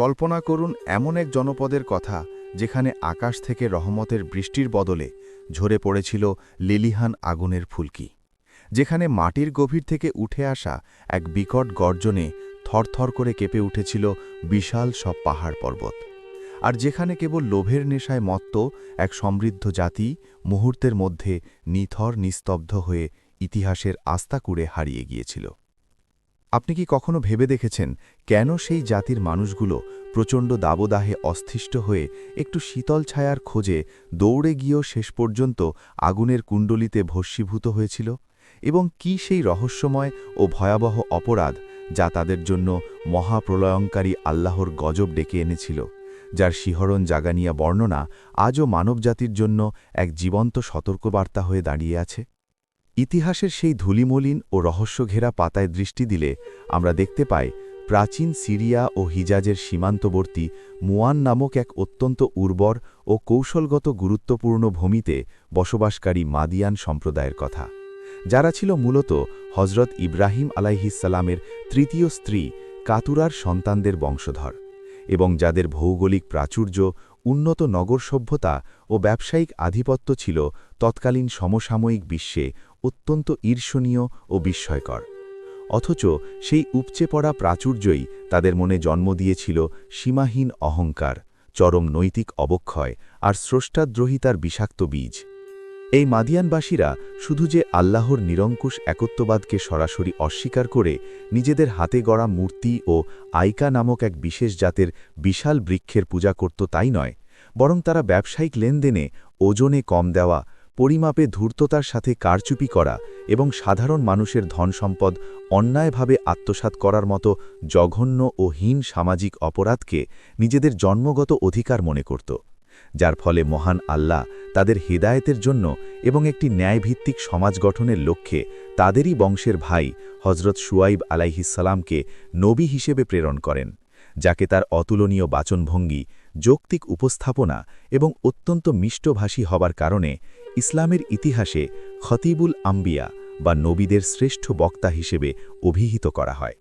কল্পনা করুন এমন এক জনপদের কথা যেখানে আকাশ থেকে রহমতের বৃষ্টির বদলে ঝরে পড়েছিল লিলিহান আগুনের ফুলকি, যেখানে মাটির গভীর থেকে উঠে আসা এক বিকট গর্জনে থরথর করে কেঁপে উঠেছিল বিশাল সব পাহাড় পর্বত, আর যেখানে কেবল লোভের নেশায় মত্ত এক সমৃদ্ধ জাতি মুহূর্তের মধ্যে নিথর নিস্তব্ধ হয়ে ইতিহাসের আস্তাকুড়ে হারিয়ে গিয়েছিল। আপনি কি কখনো ভেবে দেখেছেন কেন সেই জাতির মানুষগুলো প্রচণ্ড দাবদাহে অস্থিষ্ট হয়ে একটু শীতল ছায়ার খোঁজে দৌড়ে গিয়েও শেষ পর্যন্ত আগুনের কুণ্ডলিতে ভস্মীভূত হয়েছিল? এবং কি সেই রহস্যময় ও ভয়াবহ অপরাধ যা তাদের জন্য মহাপ্রলয়ঙ্কারী আল্লাহর গজব ডেকে এনেছিল, যার শিহরণ জাগানিয়া বর্ণনা আজও মানবজাতির জন্য এক জীবন্ত সতর্কবার্তা হয়ে দাঁড়িয়ে আছে? ইতিহাসের সেই ধূলিমলিন ও রহস্যঘেরা পাতায় দৃষ্টি দিলে আমরা দেখতে পাই প্রাচীন সিরিয়া ও হিজাজের সীমান্তবর্তী মুয়ান নামক এক অত্যন্ত উর্বর ও কৌশলগত গুরুত্বপূর্ণ ভূমিতে বসবাসকারী মাদিয়ান সম্প্রদায়ের কথা। যারা ছিল মূলত হজরত ইব্রাহিম আলাইহিসালামের তৃতীয় স্ত্রী কাতুরার সন্তানদের বংশধর এবং যাদের ভৌগোলিক প্রাচুর্য, উন্নত নগর সভ্যতা ও ব্যবসায়িক আধিপত্য ছিল তৎকালীন সমসাময়িক বিশ্বে অত্যন্ত ঈর্ষণীয় ও বিস্ময়কর। অথচ সেই উপচে পড়া প্রাচুর্যই তাদের মনে জন্ম দিয়েছিল সীমাহীন অহংকার, চরম নৈতিক অবক্ষয় আর স্রষ্টাদ্রোহিতার বিষাক্ত বীজ। এই মাদিয়ানবাসীরা শুধু যে আল্লাহর নিরঙ্কুশ একত্ববাদকে সরাসরি অস্বীকার করে নিজেদের হাতে গড়া মূর্তি ও আইকা নামক এক বিশেষ জাতের বিশাল বৃক্ষের পূজা করত তাই নয়, বরং তারা ব্যবসায়িক লেনদেনে ওজনে কম দেওয়া পরিমাপে ধূর্ততার সাথে কারচুপি করা এবং সাধারণ মানুষের ধনসম্পদ অন্যায়ভাবে আত্মসাৎ করার মতো জঘন্য ও হীন সামাজিক অপরাধকে নিজেদের জন্মগত অধিকার মনে করত, যার ফলে মহান আল্লাহ তাদের হেদায়েতের জন্য এবং একটি ন্যায়ভিত্তিক সমাজ গঠনের লক্ষ্যে তাদেরই বংশের ভাই হজরত সুয়াইব আলাইহিসালামকে নবী হিসেবে প্রেরণ করেন, যাকে তার অতুলনীয় বাচনভঙ্গি, যৌক্তিক উপস্থাপনা এবং অত্যন্ত মিষ্টভাষী হবার কারণে ইসলামের ইতিহাসে খতিবুল আম্বিয়া বা নবীদের শ্রেষ্ঠ বক্তা হিসেবে অভিহিত করা হয়।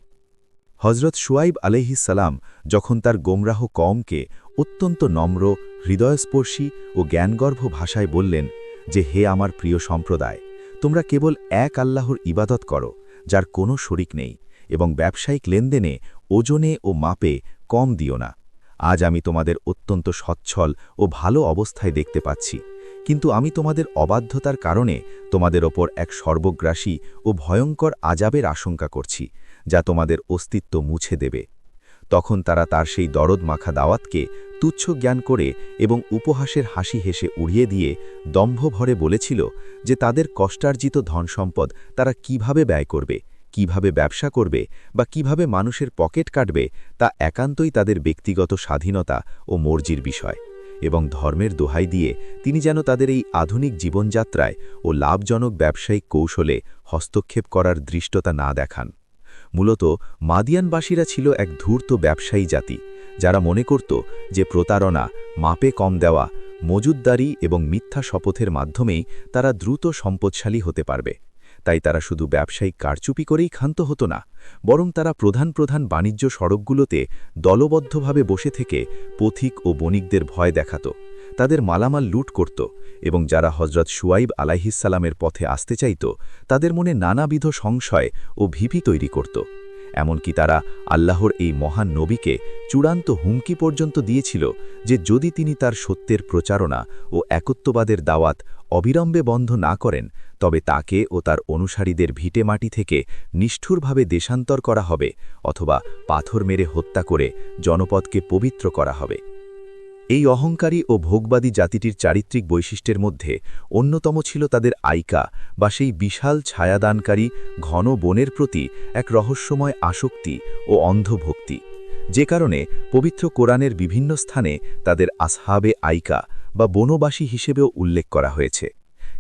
হজরত সুয়াইব আলহিসাল্লাম যখন তার গোমরাহ কমকে অত্যন্ত নম্র, হৃদয়স্পর্শী ও জ্ঞানগর্ভ ভাষায় বললেন যে, হে আমার প্রিয় সম্প্রদায়, তোমরা কেবল এক আল্লাহর ইবাদত করো, যার কোনো শরিক নেই এবং ব্যবসায়িক লেনদেনে ওজনে ও মাপে কম দিও না। আজ আমি তোমাদের অত্যন্ত সচ্ছল ও ভালো অবস্থায় দেখতে পাচ্ছি। কিন্তু আমি তোমাদের অবাধ্যতার কারণে তোমাদের ওপর এক সর্বগ্রাসী ও ভয়ঙ্কর আজাবের আশঙ্কা করছি, যা তোমাদের অস্তিত্ব মুছে দেবে। তখন তারা তার সেই দরদ মাখা দাওয়াতকে তুচ্ছ জ্ঞান করে এবং উপহাসের হাসি হেসে উড়িয়ে দিয়ে দম্ভ ভরে বলেছিল যে তাদের কষ্টার্জিত ধনসম্পদ তারা কীভাবে ব্যয় করবে, কীভাবে ব্যবসা করবে বা কীভাবে মানুষের পকেট কাটবে তা একান্তই তাদের ব্যক্তিগত স্বাধীনতা ও মর্জির বিষয়। এবং ধর্মের দোহাই দিয়ে তিনি যেন তাদের এই আধুনিক জীবনযাত্রায় ও লাভজনক ব্যবসায়িক কৌশলে হস্তক্ষেপ করার দৃষ্টতা না দেখান। মূলত মাদিয়ানবাসীরা ছিল এক ধূর্ত ব্যবসায়ী জাতি, যারা মনে করত যে প্রতারণা, মাপে কম দেওয়া, মজুদ্দারি এবং মিথ্যা শপথের মাধ্যমেই তারা দ্রুত সম্পদশালী হতে পারবে। তাই তারা শুধু ব্যবসায়িক কারচুপি করেই ক্ষান্ত হতো না, বরং তারা প্রধান প্রধান বাণিজ্য সড়কগুলোতে দলবদ্ধভাবে বসে থেকে পথিক ও বণিকদের ভয় দেখাত, তাদের মালামাল লুট করত এবং যারা হজরত সুয়াইব আলাইহিসালামের পথে আসতে চাইত, তাদের মনে নানাবিধ সংশয় ও ভিপি তৈরি করত। এমনকি তারা আল্লাহর এই মহান নবীকে চূড়ান্ত হুমকি পর্যন্ত দিয়েছিল যে যদি তিনি তার সত্যের প্রচারণা ও একত্ববাদের দাওয়াত অবিলম্বে বন্ধ না করেন তবে তাকে ও তার অনুসারীদের ভিটে মাটি থেকে নিষ্ঠুরভাবে দেশান্তর করা হবে অথবা পাথর মেরে হত্যা করে জনপদকে পবিত্র করা হবে। এই অহংকারী ও ভোগবাদী জাতিটির চারিত্রিক বৈশিষ্ট্যের মধ্যে অন্যতম ছিল তাদের আইকা বা সেই বিশাল ছায়াদানকারী ঘন বনের প্রতি এক রহস্যময় আসক্তি ও অন্ধভক্তি। যে কারণে পবিত্র কোরআনের বিভিন্ন স্থানে তাদের আসহাবে আইকা বা বনবাসী হিসেবেও উল্লেখ করা হয়েছে।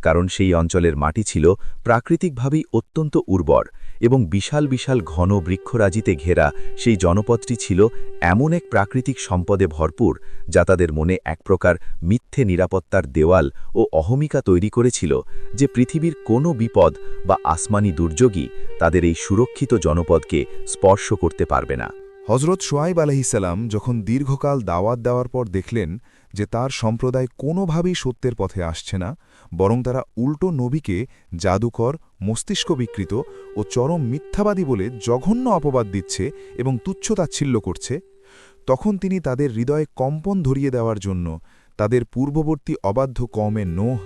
কারণ সেই অঞ্চলের মাটি ছিল প্রাকৃতিকভাবেই অত্যন্ত উর্বর এবং বিশাল বিশাল ঘন বৃক্ষরাজিতে ঘেরা সেই জনপদটি ছিল এমন এক প্রাকৃতিক সম্পদে ভরপুর যা তাদের মনে এক প্রকার মিথ্যে নিরাপত্তার দেওয়াল ও অহমিকা তৈরি করেছিল যে পৃথিবীর কোনো বিপদ বা আসমানি দুর্যোগই তাদের এই সুরক্ষিত জনপদকে স্পর্শ করতে পারবে না। হজরত সোয়াইব আলহিসাল্লাম যখন দীর্ঘকাল দাওয়াত দেওয়ার পর দেখলেন যে তার সম্প্রদায় কোনোভাবেই সত্যের পথে আসছে না, বরং তারা উল্টো নবীকে জাদুকর মস্তিষ্ক বিকৃত ও চরম মিথ্যাবাদী বলে জঘন্য অপবাদ দিচ্ছে এবং তুচ্ছতাচ্ছিল্য করছে, তখন তিনি তাদের হৃদয়ে কম্পন ধরিয়ে দেওয়ার জন্য তাদের পূর্ববর্তী অবাধ্য কমে নোহ,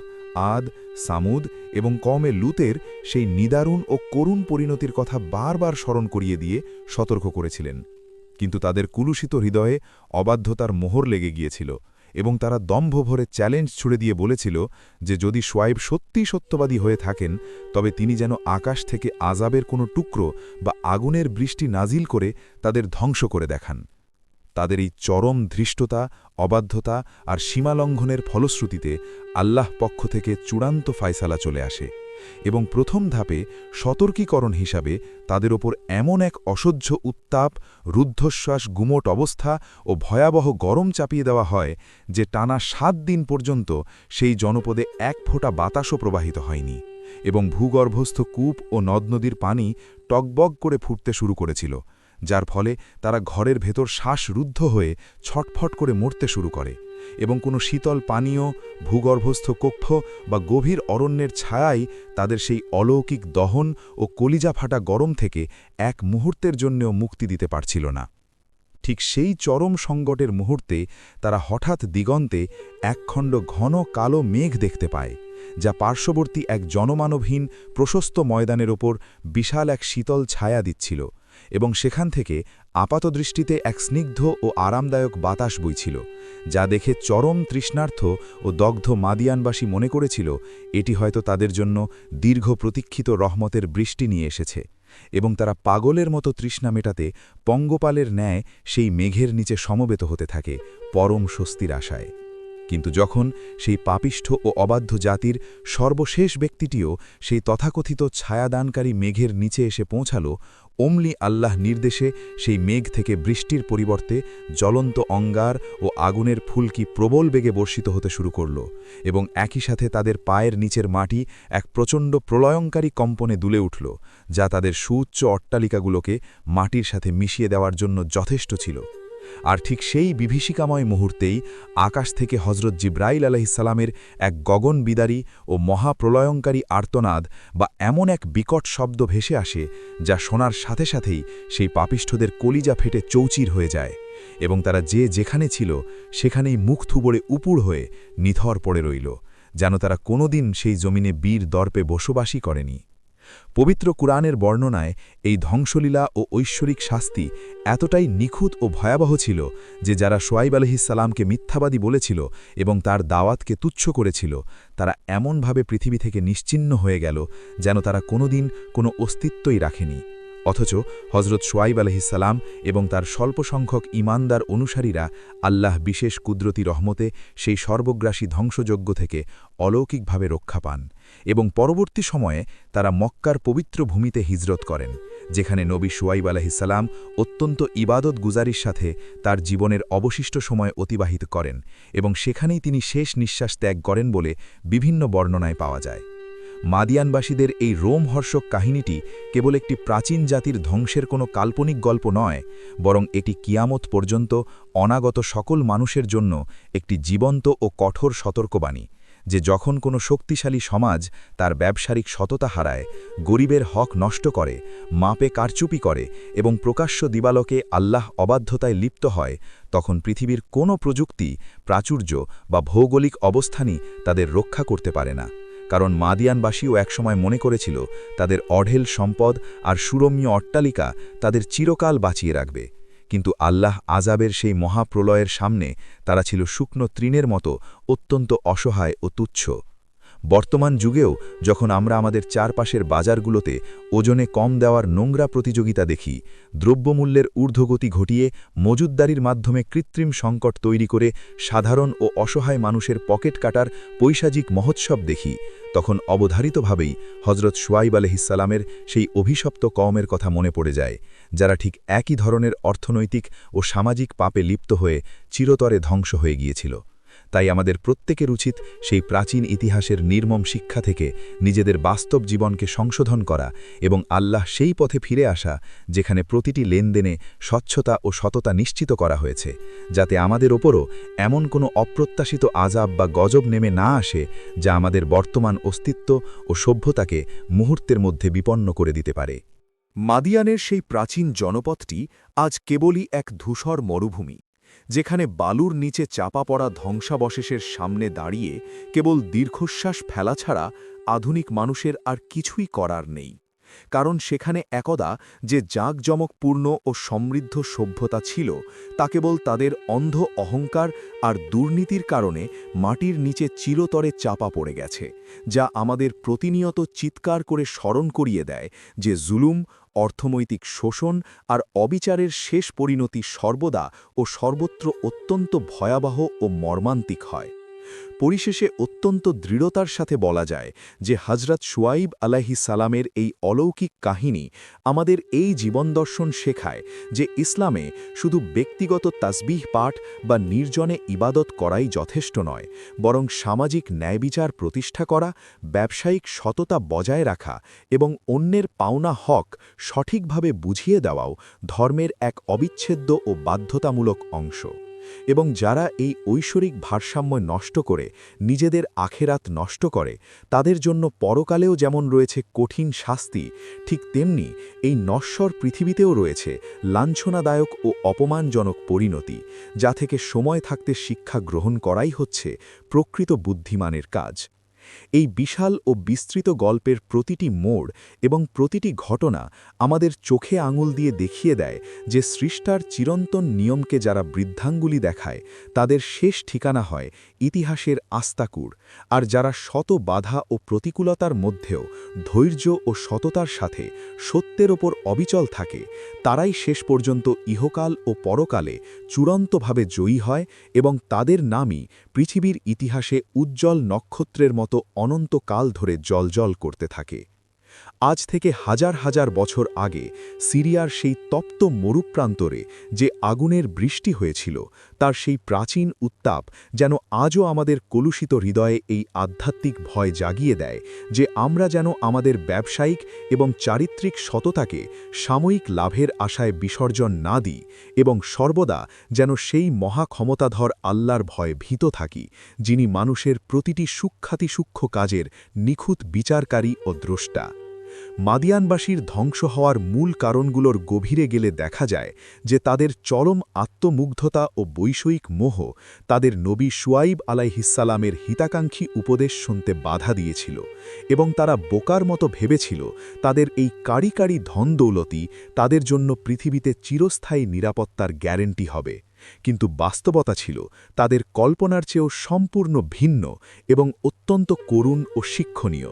আদ, সামুদ এবং কমে লুতের সেই নিদারুণ ও করুণ পরিণতির কথা বারবার স্মরণ করিয়ে দিয়ে সতর্ক করেছিলেন। কিন্তু তাদের কুলুষিত হৃদয়ে অবাধ্যতার মোহর লেগে গিয়েছিল এবং তারা দম্ভ ভরে চ্যালেঞ্জ ছুড়ে দিয়ে বলেছিল যে যদি সোয়াইব সত্যিই সত্যবাদী হয়ে থাকেন, তবে তিনি যেন আকাশ থেকে আজাবের কোনো টুকরো বা আগুনের বৃষ্টি নাজিল করে তাদের ধ্বংস করে দেখান। তাদের এই চরম ধৃষ্টতা, অবাধ্যতা আর সীমালঙ্ঘনের ফলশ্রুতিতে আল্লাহ পক্ষ থেকে চূড়ান্ত ফায়সালা চলে আসে। এবং প্রথম ধাপে সতর্কীকরণ হিসাবে তাদের ওপর এমন এক অসহ্য উত্তাপ, রুদ্ধশ্বাস, গুমট অবস্থা ও ভয়াবহ গরম চাপিয়ে দেওয়া হয় যে টানা সাত দিন পর্যন্ত সেই জনপদে এক ফোঁটা বাতাসও প্রবাহিত হয়নি এবং ভূগর্ভস্থ কূপ ও নদনদীর পানি টকবগ করে ফুটতে শুরু করেছিল, যার ফলে তারা ঘরের ভেতর শ্বাসরুদ্ধ হয়ে ছটফট করে মরতে শুরু করে। এবং কোনো শীতল পানীয়, ভূগর্ভস্থ কক্ষ বা গভীর অরণ্যের ছায়াই তাদের সেই অলৌকিক দহন ও কলিজা ফাটা গরম থেকে এক মুহূর্তের জন্যও মুক্তি দিতে পারছিল না। ঠিক সেই চরম সংকটের মুহূর্তে তারা হঠাৎ দিগন্তে একখণ্ড ঘন কালো মেঘ দেখতে পায়, যা পার্শ্ববর্তী এক জনমানবহীন প্রশস্ত ময়দানের ওপর বিশাল এক শীতল ছায়া দিচ্ছিল। এবং সেখান থেকে আপাতদৃষ্টিতে এক স্নিগ্ধ ও আরামদায়ক বাতাস বইছিল, যা দেখে চরম তৃষ্ণার্থ ও দগ্ধ মাদিয়ানবাসী মনে করেছিল, এটি হয়তো তাদের জন্য দীর্ঘ প্রতীক্ষিত রহমতের বৃষ্টি নিয়ে এসেছে, এবং তারা পাগলের মতো তৃষ্ণা মেটাতে পঙ্গপালের ন্যায় সেই মেঘের নিচে সমবেত হতে থাকে পরম স্বস্তির আশায়। কিন্তু যখন সেই পাপিষ্ঠ ও অবাধ্য জাতির সর্বশেষ ব্যক্তিটিও সেই তথাকথিত ছায়াদানকারী মেঘের নিচে এসে পৌঁছাল, অমলি আল্লাহ নির্দেশে সেই মেঘ থেকে বৃষ্টির পরিবর্তে জ্বলন্ত অঙ্গার ও আগুনের ফুলকি প্রবল বেগে বর্ষিত হতে শুরু করল এবং একই সাথে তাদের পায়ের নিচের মাটি এক প্রচণ্ড প্রলয়ঙ্কারী কম্পনে দুলে উঠল, যা তাদের সুউচ্চ অট্টালিকাগুলোকে মাটির সাথে মিশিয়ে দেওয়ার জন্য যথেষ্ট ছিল। আর ঠিক সেই বিভীষিকাময় মুহূর্তেই আকাশ থেকে হজরত জিব্রাইল আলহিসাল্লামের এক গগন বিদারী ও মহাপ্রলয়ঙ্কারী আর্তনাদ বা এমন এক বিকট শব্দ ভেসে আসে যা শোনার সাথে সাথেই সেই পাপিষ্ঠদের কলিজা ফেটে চৌচির হয়ে যায় এবং তারা যে যেখানে ছিল সেখানেই মুখ থুবড়ে উপুড় হয়ে নিথর পড়ে রইল, যেন তারা কোনোদিন সেই জমিনে বীর দর্পে বসবাসই করেনি। পবিত্র কুরআনের বর্ণনায় এই ধ্বংসলীলা ও ঐশ্বরিক শাস্তি এতটাই নিখুঁত ও ভয়াবহ ছিল যে যারা সোয়াইব আলহিসাল্লামকে মিথ্যাবাদী বলেছিল এবং তার দাওয়াতকে তুচ্ছ করেছিল, তারা এমনভাবে পৃথিবী থেকে নিশ্চিন্ন হয়ে গেল যেন তারা কোনোদিন কোনো অস্তিত্বই রাখেনি। অথচ হজরত সোয়াইব আলহিসাল্লাম এবং তার স্বল্প সংখ্যক ইমানদার অনুসারীরা আল্লাহ বিশেষ কুদরতি রহমতে সেই সর্বগ্রাসী ধ্বংসযজ্ঞ থেকে অলৌকিকভাবে রক্ষা পান এবং পরবর্তী সময়ে তারা মক্কার পবিত্র ভূমিতে হিজরত করেন, যেখানে নবী সুয়াইব আলাহিসাল্লাম অত্যন্ত ইবাদত গুজারির সাথে তার জীবনের অবশিষ্ট সময় অতিবাহিত করেন এবং সেখানেই তিনি শেষ নিঃশ্বাস ত্যাগ করেন বলে বিভিন্ন বর্ণনায় পাওয়া যায়। মাদিয়ানবাসীদের এই রোমহর্ষক কাহিনীটি কেবল একটি প্রাচীন জাতির ধ্বংসের কোনো কাল্পনিক গল্প নয়, বরং এটি কিয়ামত পর্যন্ত অনাগত সকল মানুষের জন্য একটি জীবন্ত ও কঠোর সতর্কবাণী, যে যখন কোনো শক্তিশালী সমাজ তার ব্যবসারিক সততা হারায়, গরিবের হক নষ্ট করে, মাপে কারচুপি করে এবং প্রকাশ্য দিবালকে আল্লাহ অবাধ্যতায় লিপ্ত হয়, তখন পৃথিবীর কোনো প্রযুক্তি, প্রাচুর্য বা ভৌগোলিক অবস্থানই তাদের রক্ষা করতে পারে না। কারণ মাদিয়ানবাসীও একসময় মনে করেছিল তাদের অঢেল সম্পদ আর সুরম্য অট্টালিকা তাদের চিরকাল বাঁচিয়ে রাখবে। কিন্তু আল্লাহ আজাবের সেই মহাপ্রলয়ের সামনে তারা ছিল শুকনো তৃণের মতো অত্যন্ত অসহায় ও তুচ্ছ। বর্তমান যুগেও যখন আমরা আমাদের চারপাশের বাজারগুলোতে ওজনে কম দেওয়ার নোংরা প্রতিযোগিতা দেখি, দ্রব্যমূল্যের ঊর্ধ্বগতি ঘটিয়ে মজুদ্দারির মাধ্যমে কৃত্রিম সংকট তৈরি করে সাধারণ ও অসহায় মানুষের পকেট কাটার পৈশাজিক মহোৎসব দেখি, তখন অবধারিতভাবেই হজরত সোয়াইব আলহিসাল্লামের সেই অভিশপ্ত কওমের কথা মনে পড়ে যায়, যারা ঠিক একই ধরনের অর্থনৈতিক ও সামাজিক পাপে লিপ্ত হয়ে চিরতরে ধ্বংস হয়ে গিয়েছিল। তাই আমাদের প্রত্যেকের উচিত সেই প্রাচীন ইতিহাসের নির্মম শিক্ষা থেকে নিজেদের বাস্তব জীবনকে সংশোধন করা এবং আল্লাহ সেই পথে ফিরে আসা, যেখানে প্রতিটি লেনদেনে স্বচ্ছতা ও সততা নিশ্চিত করা হয়েছে, যাতে আমাদের ওপরও এমন কোনো অপ্রত্যাশিত আজাব বা গজব নেমে না আসে যা আমাদের বর্তমান অস্তিত্ব ও সভ্যতাকে মুহূর্তের মধ্যে বিপন্ন করে দিতে পারে। মাদিয়ানের সেই প্রাচীন জনপদটি আজ কেবলই এক ধূসর মরুভূমি। যেখানে বালুর নিচে চাপা পড়া ধ্বংসাবশেষের সামনে দাঁড়িয়ে কেবল দীর্ঘশ্বাস ফেলা ছাড়া আধুনিক মানুষের আর কিছুই করার নেই। কারণ সেখানে একদা যে জাঁকজমকপূর্ণ ও সমৃদ্ধ সভ্যতা ছিল, তা কেবল তাদের অন্ধ অহংকার আর দুর্নীতির কারণে মাটির নিচে চিরতরে চাপা পড়ে গেছে, যা আমাদের প্রতিনিয়ত চিৎকার করে স্মরণ করিয়ে দেয় যে জুলুম অর্থনৈতিক শোষণ আর অবিচারের শেষ পরিণতি সর্বদা ও সর্বত্র অত্যন্ত ভয়াবহ ও মর্মান্তিক হয়। পরিশেষে অত্যন্ত দৃঢ়তার সাথে বলা যায় যে হজরত শুয়াইব আলাহি সালামের এই অলৌকিক কাহিনী আমাদের এই জীবনদর্শন শেখায় যে ইসলামে শুধু ব্যক্তিগত তাসবিহ পাঠ বা নির্জনে ইবাদত করাই যথেষ্ট নয়, বরং সামাজিক ন্যায়বিচার প্রতিষ্ঠা করা, ব্যবসায়িক সততা বজায় রাখা এবং অন্যের পাওনা হক সঠিকভাবে বুঝিয়ে দেওয়াও ধর্মের এক অবিচ্ছেদ্য ও বাধ্যতামূলক অংশ। এবং যারা এই ঐশ্বরিক ভারসাম্য নষ্ট করে, নিজেদের আখেরাত নষ্ট করে, তাদের জন্য পরকালেও যেমন রয়েছে কঠিন শাস্তি, ঠিক তেমনি এই নশ্বর পৃথিবীতেও রয়েছে লাঞ্ছনাদায়ক ও অপমানজনক পরিণতি, যা থেকে সময় থাকতে শিক্ষা গ্রহণ করাই হচ্ছে প্রকৃত বুদ্ধিমানের কাজ। এই বিশাল ও বিস্তৃত গল্পের প্রতিটি মোড় এবং প্রতিটি ঘটনা আমাদের চোখে আঙুল দিয়ে দেখিয়ে দেয় যে সৃষ্টার চিরন্তন নিয়মকে যারা বৃদ্ধাঙ্গুলি দেখায়, তাদের শেষ ঠিকানা হয় ইতিহাসের আস্তাকুর, আর যারা শত বাধা ও প্রতিকূলতার মধ্যেও ধৈর্য ও সততার সাথে সত্যের ওপর অবিচল থাকে, তারাই শেষ পর্যন্ত ইহকাল ও পরকালে চূড়ান্তভাবে জয়ী হয় এবং তাদের নামই পৃথিবীর ইতিহাসে উজ্জ্বল নক্ষত্রের মতো অনন্তকাল ধরে জলজল করতে থাকে। আজ থেকে হাজার হাজার বছর আগে সিরিয়ার সেই তপ্ত মরুপ্রান্তরে যে আগুনের বৃষ্টি হয়েছিল, তার সেই প্রাচীন উত্তাপ যেন আজও আমাদের কলুষিত হৃদয়ে এই আধ্যাত্মিক ভয় জাগিয়ে দেয় যে আমরা যেন আমাদের ব্যবসায়িক এবং চারিত্রিক সততাকে সাময়িক লাভের আশায় বিসর্জন না দিই এবং সর্বদা যেন সেই মহাক্ষমতাধর আল্লাহর ভয়ে ভীত থাকি, যিনি মানুষের প্রতিটি সূক্ষাতি সূক্ষ্ম কাজের নিখুঁত বিচারকারী ও দ্রষ্টা। মাদিয়ানবাসীর ধ্বংস হওয়ার মূল কারণগুলোর গভীরে গেলে দেখা যায় যে তাদের চরম আত্মমুগ্ধতা ও বৈষয়িক মোহ তাদের নবী সুয়াইব আলাইহিসালামের হিতাকাঙ্ক্ষী উপদেশ শুনতে বাধা দিয়েছিল এবং তারা বোকার মতো ভেবেছিল তাদের এই কারি কারি ধন দৌলতি তাদের জন্য পৃথিবীতে চিরস্থায়ী নিরাপত্তার গ্যারেন্টি হবে। কিন্তু বাস্তবতা ছিল তাদের কল্পনার চেয়েও সম্পূর্ণ ভিন্ন এবং অত্যন্ত করুণ ও শিক্ষণীয়।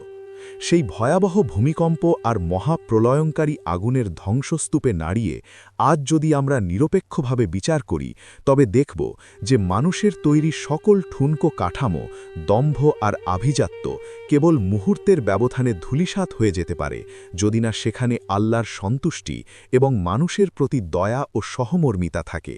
সেই ভয়াবহ ভূমিকম্প আর মহাপ্রলয়ঙ্কারী আগুনের ধ্বংসস্তূপে নাড়িয়ে আজ যদি আমরা নিরপেক্ষভাবে বিচার করি, তবে দেখব যে মানুষের তৈরি সকল ঠুনকো কাঠামো দম্ভ আর আভিজাত্য কেবল মুহূর্তের ব্যবধানে ধূলিসাৎ হয়ে যেতে পারে, যদি না সেখানে আল্লাহর সন্তুষ্টি এবং মানুষের প্রতি দয়া ও সহমর্মিতা থাকে।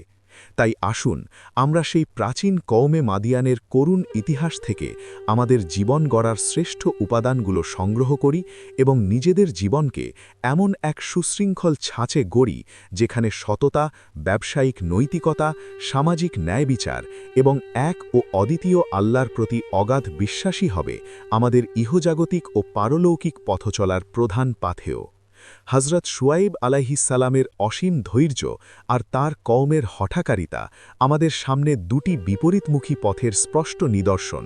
তাই আসুন, আমরা সেই প্রাচীন কৌমে মাদিয়ানের করুণ ইতিহাস থেকে আমাদের জীবন গড়ার শ্রেষ্ঠ উপাদানগুলো সংগ্রহ করি এবং নিজেদের জীবনকে এমন এক সুশৃঙ্খল ছাঁচে গড়ি, যেখানে সততা, ব্যবসায়িক নৈতিকতা, সামাজিক ন্যায় বিচার এবং এক ও অদ্বিতীয় আল্লাহর প্রতি অগাধ বিশ্বাসী হবে আমাদের ইহজাগতিক ও পারলৌকিক পথচলার প্রধান পাথেয়। হজরত সুয়াইব আলাইহিসালামের অসীম ধৈর্য আর তার কওমের হঠাকারিতা আমাদের সামনে দুটি বিপরীতমুখী পথের স্পষ্ট নিদর্শন,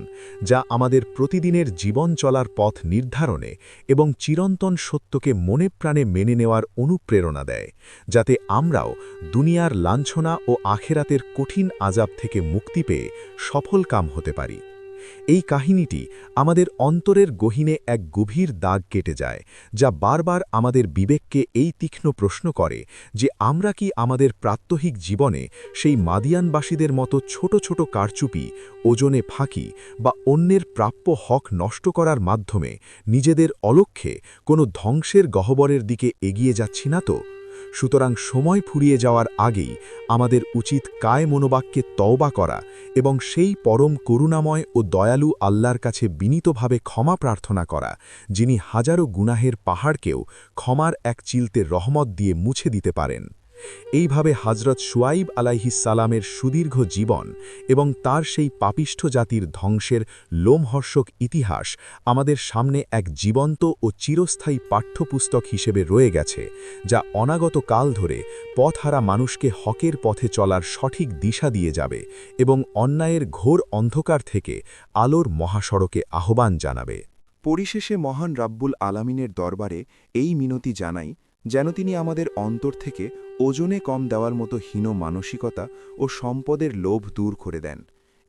যা আমাদের প্রতিদিনের জীবন চলার পথ নির্ধারণে এবং চিরন্তন সত্যকে মনে প্রাণে মেনে নেওয়ার অনুপ্রেরণা দেয়, যাতে আমরাও দুনিয়ার লাঞ্ছনা ও আখেরাতের কঠিন আজাব থেকে মুক্তি পেয়ে সফল কাম হতে পারি। এই কাহিনীটি আমাদের অন্তরের গহিনে এক গভীর দাগ কেটে যায়, যা বারবার আমাদের বিবেককে এই তীক্ষ্ণ প্রশ্ন করে যে আমরা কি আমাদের প্রাত্যহিক জীবনে সেই মাদিয়ানবাসীদের মতো ছোট ছোট কারচুপি, ওজনে ফাঁকি বা অন্যের প্রাপ্য হক নষ্ট করার মাধ্যমে নিজেদের অলক্ষ্যে কোনো ধ্বংসের গহবরের দিকে এগিয়ে যাচ্ছি না তো? সুতরাং সময় ফুরিয়ে যাওয়ার আগেই আমাদের উচিত কায় মনোবাক্যে তওবা করা এবং সেই পরম করুণাময় ও দয়ালু আল্লাহর কাছে বিনীতভাবে ক্ষমা প্রার্থনা করা, যিনি হাজারো গুনাহের পাহাড়কেও ক্ষমার এক চিলতে রহমত দিয়ে মুছে দিতে পারেন। এইভাবে হজরত সুয়াইব আলাইহিসালামের সুদীর্ঘ জীবন এবং তার সেই পাপিষ্ঠ জাতির ধ্বংসের লোমহর্ষক ইতিহাস আমাদের সামনে এক জীবন্ত ও চিরস্থায়ী পাঠ্যপুস্তক হিসেবে রয়ে গেছে, যা অনাগত কাল ধরে পথহারা মানুষকে হকের পথে চলার সঠিক দিশা দিয়ে যাবে এবং অন্যায়ের ঘোর অন্ধকার থেকে আলোর মহাসড়কে আহ্বান জানাবে। পরিশেষে মহান রাব্বুল আলামিনের দরবারে এই মিনতি জানাই যেন তিনি আমাদের অন্তর থেকে ওজনে কম দেওয়ার মতো হীন মানসিকতা ও সম্পদের লোভ দূর করে দেন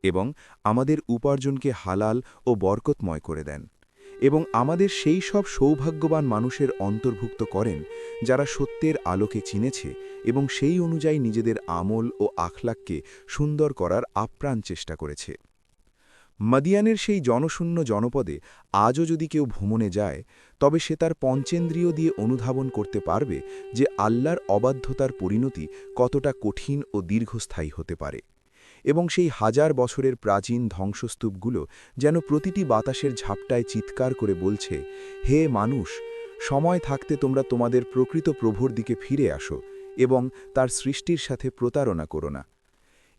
এবং আমাদের উপার্জনকে হালাল ও বরকতময় করে দেন এবং আমাদের সেই সব সৌভাগ্যবান মানুষের অন্তর্ভুক্ত করেন যারা সত্যের আলোকে চিনেছে এবং সেই অনুযায়ী নিজেদের আমল ও আখলাককে সুন্দর করার আপ্রাণ চেষ্টা করেছে। মাদিয়ানের সেই জনশূন্য জনপদে আজও যদি কেউ ভ্রমণে যায়, তবে সে তার পঞ্চেন্দ্রিয় দিয়ে অনুধাবন করতে পারবে যে আল্লাহর অবাধ্যতার পরিণতি কতটা কঠিন ও দীর্ঘস্থায়ী হতে পারে। এবং সেই হাজার বছরের প্রাচীন ধ্বংসস্তূপগুলো যেন প্রতিটি বাতাসের ঝাপটায় চিৎকার করে বলছে, হে মানুষ, সময় থাকতে তোমরা তোমাদের প্রকৃত প্রভুর দিকে ফিরে আসো এবং তার সৃষ্টির সাথে প্রতারণা করো না।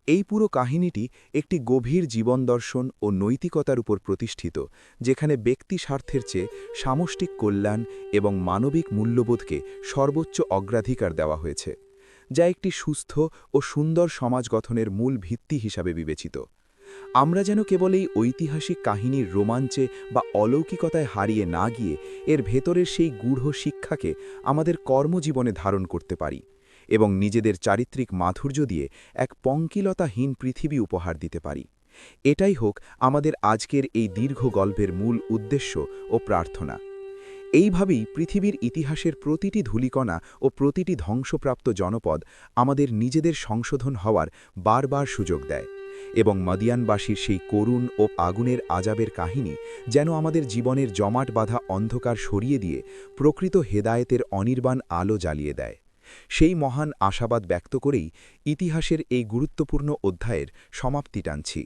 এই পুরো কাহিনীটি একটি গভীর জীবন দর্শন ও নৈতিকতার উপর প্রতিষ্ঠিত, যেখানে ব্যক্তি স্বার্থের চেয়ে সামষ্টিক কল্যাণ এবং মানবিক মূল্যবোধকে সর্বোচ্চ অগ্রাধিকার দেওয়া হয়েছে, যা একটি সুস্থ ও সুন্দর সমাজ গঠনের মূল ভিত্তি হিসাবে বিবেচিত। আমরা যেন কেবল এই ঐতিহাসিক কাহিনীর রোমাঞ্চে বা অলৌকিকতায় হারিয়ে না গিয়ে এর ভেতরের সেই গূঢ় শিক্ষাকে আমাদের কর্মজীবনে ধারণ করতে পারি। এবং নিজেদের চারিত্রিক মাধুর্য দিয়ে এক পঙ্কিলতাহীন পৃথিবী উপহার দিতে পারি। এটাই হোক আমাদের আজকের এই দীর্ঘ গল্পের মূল উদ্দেশ্য ও প্রার্থনা। এইভাবেই পৃথিবীর ইতিহাসের প্রতিটি ধূলিকণা ও প্রতিটি ধ্বংসপ্রাপ্ত জনপদ আমাদের নিজেদের সংশোধন হওয়ার বারবার সুযোগ দেয় এবং মাদিয়ানবাসীর সেই করুণ ও আগুনের আজাবের কাহিনী যেন আমাদের জীবনের জমাট বাঁধা অন্ধকার সরিয়ে দিয়ে প্রকৃত হেদায়েতের অনির্বাণ আলো জ্বালিয়ে দেয়। সেই মহান আশাবাদ ব্যক্ত করেই ইতিহাসের এই গুরুত্বপূর্ণ অধ্যায়ের সমাপ্তি টানছি।